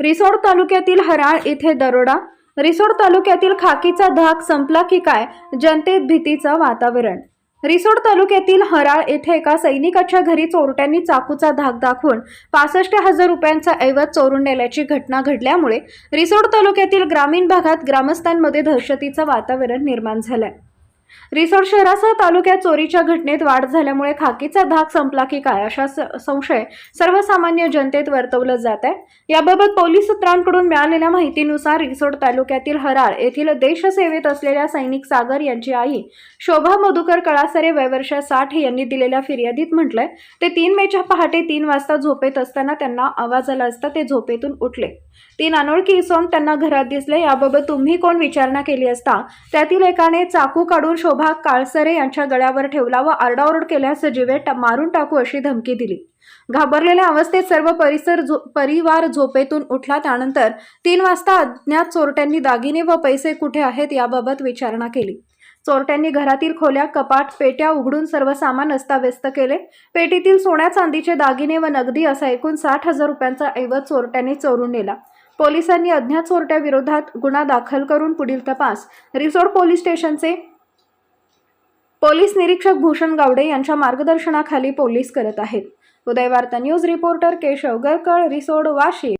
रिसोड तालुक्यातील हराळ येथे दरोडा. रिसोड तालुक्यातील खाकीचा धाक संपला की काय? जनतेत भीतीचं वातावरण. रिसोड तालुक्यातील हराळ येथे एका सैनिकाच्या घरी चोरट्यांनी चाकूचा धाक दाखवून पासष्ट हजार रुपयांचा ऐवज चोरून नेल्याची घटना घडल्यामुळे रिसोड तालुक्यातील ग्रामीण भागात ग्रामस्थांमध्ये दहशतीचं वातावरण निर्माण झालंय. रिसोड शहरासह तालुक्यात चोरीच्या घटनेत वाढ झाल्यामुळे खाकीचा धाक संपला की काय अशा संशय सर्वसामान्य जनतेत वर्तवलं जात आहे. याबाबत पोलीस सूत्रांकडून मिळालेल्या माहितीनुसार रिसोड तालुक्यातील हराळ येथील देशसेवेत असलेल्या सैनिक सागर यांची आई शोभा मधुकर कळासरे वयवर्ष साठ यांनी दिलेल्या फिर्यादीत म्हटलंय ते तीन मेच्या पहाटे तीन वाजता झोपेत असताना त्यांना आवाज आला असता ते झोपेतून उठले. तीन अनोळखी इसोम त्यांना घरात दिसले. याबाबत तुम्ही कोण विचारणा केली असता? त्यातील एकाने चाकू काढून शोभा काळसरे यांच्या गळ्यावर ठेवला व आरडाओरड केल्यास जिवे मारून टाकू अशी धमकी दिली. घाबरलेल्या अवस्थेत सर्व परिसर झो परिवार झोपेतून उठला. त्यानंतर तीन वाजता अज्ञात चोरट्यांनी दागिने व पैसे कुठे आहेत याबाबत विचारणा केली. चोरट्यांनी घरातील खोल्या कपाट पेट्या उघडून सर्व सामान अस्ताव्यस्त केले. पेटीतील सोन्या चांदीचे दागिने व नगदी असा एकूण साठ हजार रुपयांचा ऐवज चोरट्यांनी चोरून नेला. पोलिसांनी अज्ञात चोरट्याविरोधात गुन्हा दाखल करून पुढील तपास. रिसोड पोलीस स्टेशनचे पोलीस निरीक्षक भूषण गावडे यांच्या मार्गदर्शनाखाली पोलीस करत आहेत. Udayvarta news reporter Keshav Garkal Risod Washi